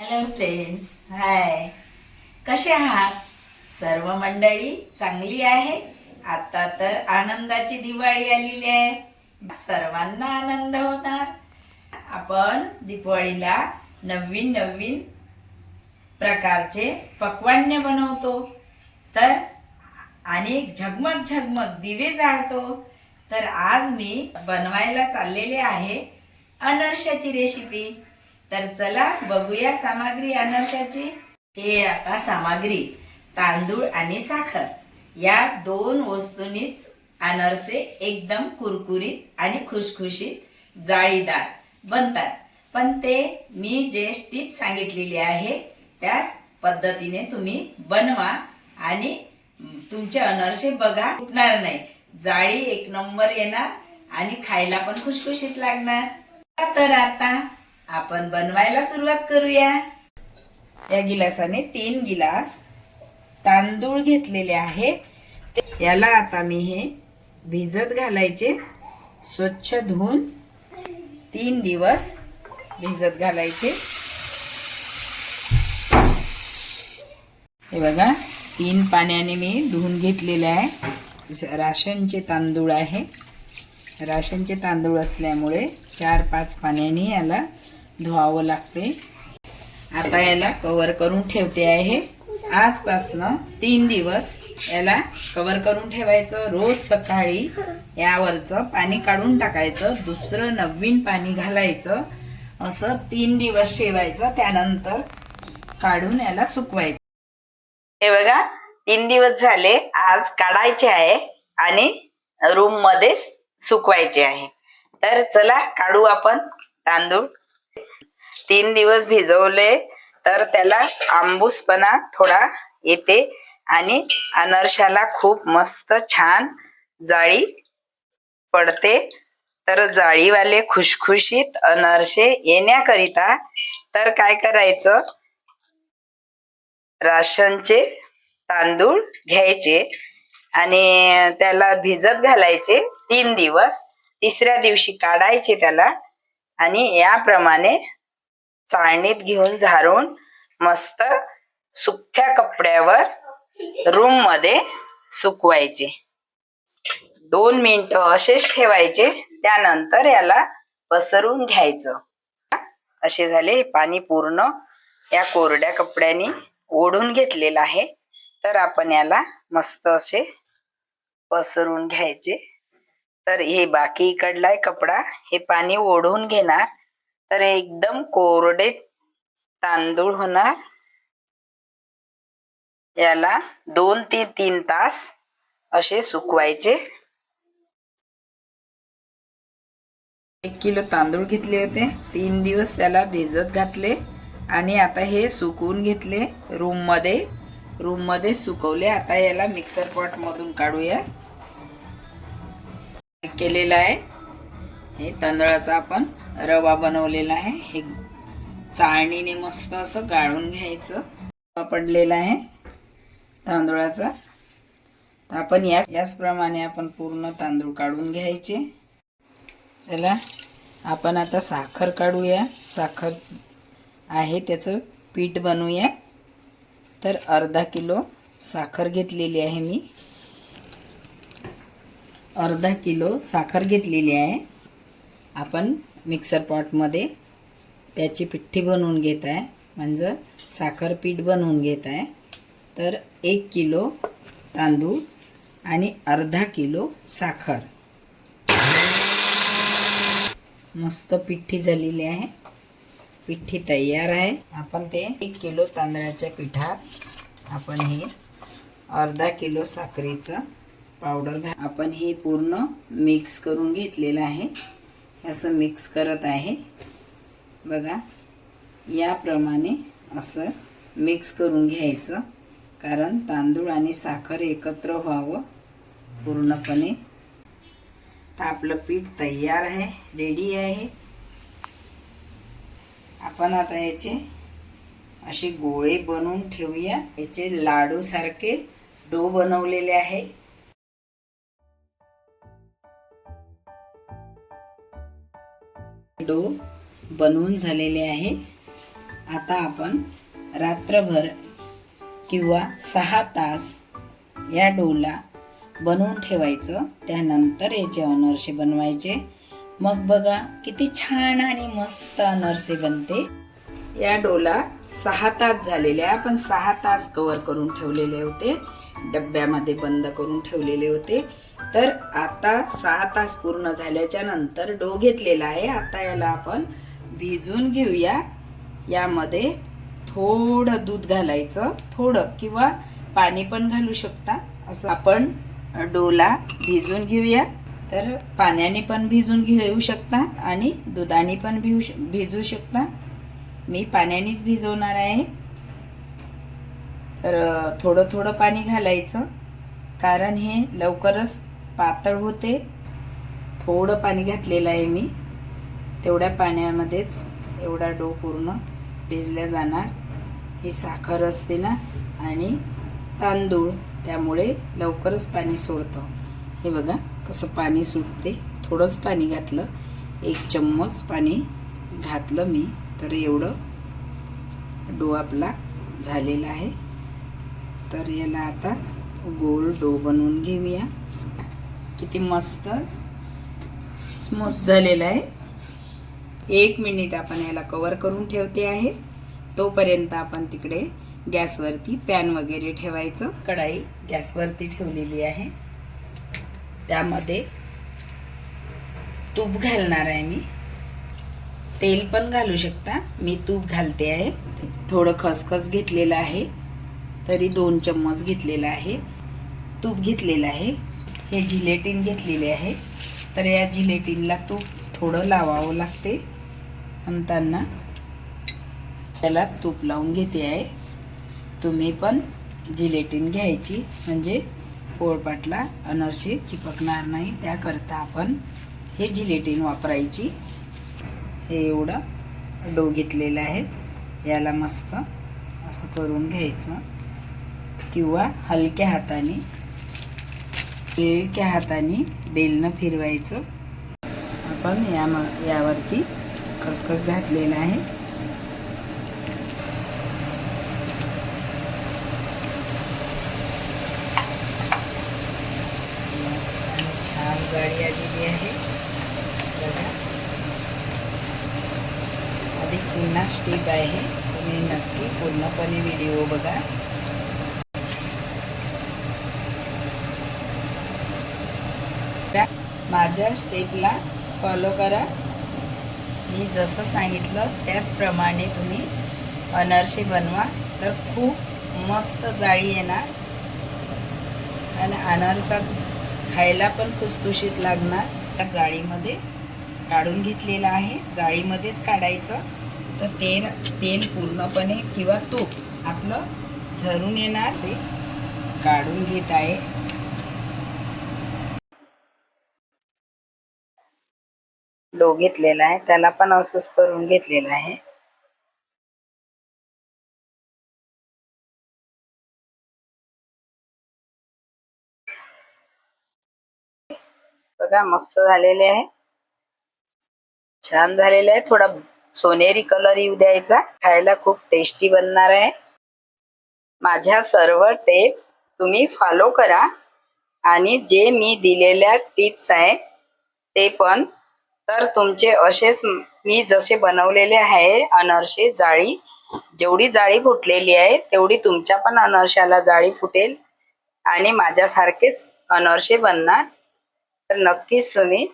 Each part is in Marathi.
हॅलो फ्रेंड्स हाय कसे आहात? सर्व मंडळी चांगली आहे? आता तर आनंदाची दिवाळी आलेली आहे. सर्वांना आनंद होणार. आपण दिवाळीला नवीन नवीन प्रकारचे पक्वान्य बनवतो. तर आणि झगमग झगमग दिवे जाळतो तर आज मी बनवायला चाललेले आहे अनर्शाची रेसिपी तर चला बघूया सामग्री अनर्शाची. हे आता सामग्री तांदूळ आणि साखर. या दोन वस्तूंनीच अनरसे एकदम कुरकुरीत आणि खुशखुशीत जाळीदार बनतात. पण ते मी जे टिप सांगितलेली आहे त्याच पद्धतीने तुम्ही बनवा आणि तुमचे अनरसे बघा. फुटणार नाही. जाळी एक नंबर येणार आणि खायला पण खुशखुशीत लागणार. तर आता आपण बनवायला सुरुवात करूया. या गिलासाने तीन गिलास तांदूळ घेतलेले आहे. याला आता मी हे भिजत घालायचे. स्वच्छ धुवून तीन दिवस भिजत घालायचे. हे बघा तीन पाण्याने मी धुवून घेतलेले आहे. राशनचे तांदूळ आहे. राशनचे तांदूळ असल्यामुळे चार पाच पाण्याने याला धुवावं लागते. आता याला कवर करून ठेवते आहे आजपासनं तीन दिवस याला कवर करून ठेवायचं. रोज सकाळी यावरचं पाणी काढून टाकायचं. दुसरं नवीन पाणी घालायचं. असं तीन दिवस ठेवायचं. त्यानंतर काढून याला सुकवायचं. हे बघा तीन दिवस झाले. आज काढायचे आहे आणि रूममध्ये सुकवायचे आहे. तर चला काढू आपण तांदूळ. तीन दिवस भिजवले तर त्याला आंबूसपणा थोडा येते आणि अनरशाला खूप मस्त छान जाळी पडते. तर जाळीवाले खुशखुशीत अनर्शे येण्याकरिता तर काय करायचं? राशनचे तांदूळ घ्यायचे आणि त्याला भिजत घालायचे तीन दिवस. तिसऱ्या दिवशी काढायचे त्याला आणि याप्रमाणे चाळणीत घेऊन झारून मस्त सुक्या कपड्यावर रूममध्ये सुकवायचे. दोन मिनिट असेच ठेवायचे त्यानंतर याला पसरून घ्यायचं. असे झाले हे पाणी पूर्ण या कोरड्या कपड्याने ओढून घेतलेलं आहे. तर आपण याला मस्त असे पसरून घ्यायचे. तर हे बाकी इकडलाय कपडा हे पाणी ओढून घेणार. तर एकदम कोरडे तांदूळ होणार. याला दोन ते तीन तास असे सुकवायचे. एक किलो तांदूळ घेतले होते. तीन दिवस त्याला भिजत घातले आणि आता हे सुकवून घेतले रूममध्ये रूममध्ये सुकवले. आता याला मिक्सर पॉट मधून काढूया. केलेला आहे. हे तांदळाचा आपण रवा बनवलेला आहे. हे चाळणीने मस्त असं गाळून घ्यायचं. रवा पडलेला आहे तांदूळाचा. तर आपण या याचप्रमाणे आपण पूर्ण तांदूळ काढून घ्यायचे. चला आपण आता साखर काढूया. साखर आहे त्याचं पीठ बनवूया. तर अर्धा किलो साखर घेतलेली आहे मी. अर्धा किलो साखर घेतलेली आहे. आपण मिक्सर पॉटमध्ये त्याची पिठ्ठी बनवून घेत आहे. म्हणजे साखर पीठ बनवून घेत आहे. तर एक किलो तांदूळ आणि अर्धा किलो साखर. मस्त पिठ्ठी झालेली आहे. पिठ्ठी तयार आहे. आपण ते एक किलो तांदळाच्या पिठात आपण हे अर्धा किलो साखरेचं पावडर आपण हे पूर्ण मिक्स करून घेतलेलं आहे. असं मिक्स करत आहे. बघा याप्रमाणे असं मिक्स करून घ्यायचं. कारण तांदूळ आणि साखर एकत्र व्हावं पूर्णपणे. तर आपलं पीठ तयार आहे रेडी आहे. आपण आता याचे असे गोळे बनवून ठेवूया. याचे लाडूसारखे डो बनवलेले आहे. डो बनवून झालेले आहे. आता आपण रात्रभर किंवा सहा तास या डोला बनवून ठेवायचं. त्यानंतर याचे अनरसे बनवायचे. मग बघा किती छान आणि मस्त अनरसे बनते. या डोला सहा तास झालेले आहे. आपण सहा तास कवर करून ठेवलेले होते. डब्यामध्ये बंद करून ठेवलेले होते. तर आता सहा तास पूर्ण झाल्याच्यानंतर डो घेतलेला आहे. आता याला आपण भिजून घेऊया. यामध्ये थोडं दूध घालायचं. थोडं किंवा पाणी पण घालू शकता. असं आपण डोला भिजून घेऊया. तर पाण्याने पण भिजून घेऊ शकता आणि दुधाने पण भिऊ श- भिजू शकता. मी पाण्यानेच भिजवणार आहे. तर थोडं थोडं पाणी घालायचं. कारण हे लवकरच पातळ होते. थोडं पाणी घातलेलं आहे मी. तेवढ्या पाण्यामध्येच एवढा डो पूर्ण भिजल्या जाणार. ही साखर असते ना आणि तांदूळ त्यामुळे लवकरच पाणी सोडतं. हे बघा कसं पाणी सुटते. थोडंच पाणी घातलं. एक चम्मच पाणी घातलं मी. तर एवढं डो आपला झालेला आहे. तर याला आता गोल डो बनवून घेऊया. किती मस्त स्मूथ झालेला आहे. एक मिनिट आपण याला कवर करून ठेवते आहे. तोपर्यंत आपण तिकडे गॅसवरती पॅन वगैरे ठेवायचं. कढाई गॅसवरती ठेवलेली आहे. त्यामध्ये तूप घालणार आहे मी. तेल पण घालू शकता. मी तूप घालते आहे. थोडं खसखस घेतलेलं आहे. तरी दोन चम्मच घेतलेलं आहे. तूप घेतलेलं आहे. हे जिलेटिन घेतलेले आहे. तर या जिलेटिनला तूप थोडं लावावं लागते. म्हणताना त्याला तूप लावून घेते आहे. तुम्ही पण जिलेटिन घ्यायची. म्हणजे पोळपाटला अनरशी चिपकणार नाही. त्याकरता आपण हे जिलेटिन वापरायची. हे एवढं डो घेतलेलं आहे. याला मस्त असं करून घ्यायचं. किंवा हलक्या हाताने हलक्या हाताने बेलनं फिरवायचं. आपण या यावरती खसखस घातलेला आहे. छान जाळी आलेली आहे. बघा. अधिक पुन्हा स्टेप आहे. तुम्ही नक्की पूर्णपणे व्हिडिओ बघा त्या माझ्या स्टेपला फॉलो करा. मी जसं सांगितलं त्याचप्रमाणे तुम्ही अनारसे बनवा. तर खूप मस्त जाळी येणार. आणि अनारसा खायला पण खुसखुशीत लागणार. त्या जाळीमध्ये काढून घेतलेलं आहे. जाळीमध्येच काढायचं. तर तेल तेल पूर्णपणे किंवा तूप आपलं झरून येणार. ते काढून घेत आहे. डो घेतलेला आहे. त्याला पण असंच करून घेतलेलं आहे. बघा मस्त झालेले आहे. छान झालेले आहे. थोडा सोनेरी कलर येऊ द्यायचा. खायला खूप टेस्टी बनणार आहे. माझ्या सर्व टेप तुम्ही फॉलो करा. आणि जे मी दिलेल्या टिप्स आहे ते पण तर तुमचे असेच मी जसे बनवलेले आहे अनरसे जाळी जेवढी जाळी फुटलेली आहे तेवढी तुमच्या पण अनरशाला जाळी फुटेल आणि माझ्यासारखेच अनरसे बनणार. तर नक्कीच तुम्ही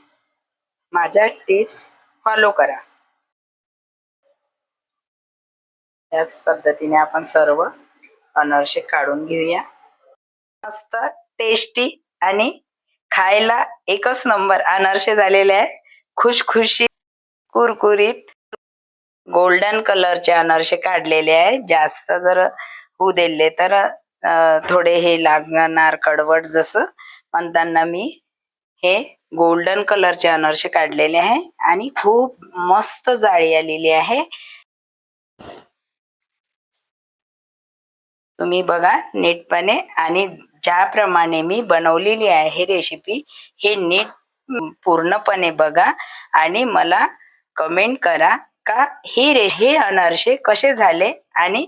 माझ्या टिप्स फॉलो करा. याच पद्धतीने आपण सर्व अनरसे काढून घेऊया. मस्त टेस्टी आणि खायला एकच नंबर अनारसे झालेले आहे खुशखुशीत कुरकुरीत गोल्डन कलरचे अनारसे काढलेले आहे जास्त जर होऊ दिले तर थोडे हे लागणार कडवट जसं म्हणताना मी हे गोल्डन कलरचे अनारसे काढलेले आहे आणि खूप मस्त जाळी आलेली आहे. तुम्ही बघा नीटपणे आणि ज्याप्रमाणे मी बनवलेली आहे रेसिपी हे नीट पूर्णपणे बघा आणि मला कमेंट करा का ही रे हे अनारसे कसे झाले? आणि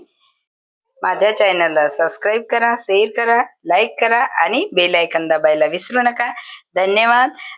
माझ्या चॅनलला सबस्क्राईब करा शेअर करा लाईक करा आणि बेल आयकन दाबायला विसरू नका. धन्यवाद.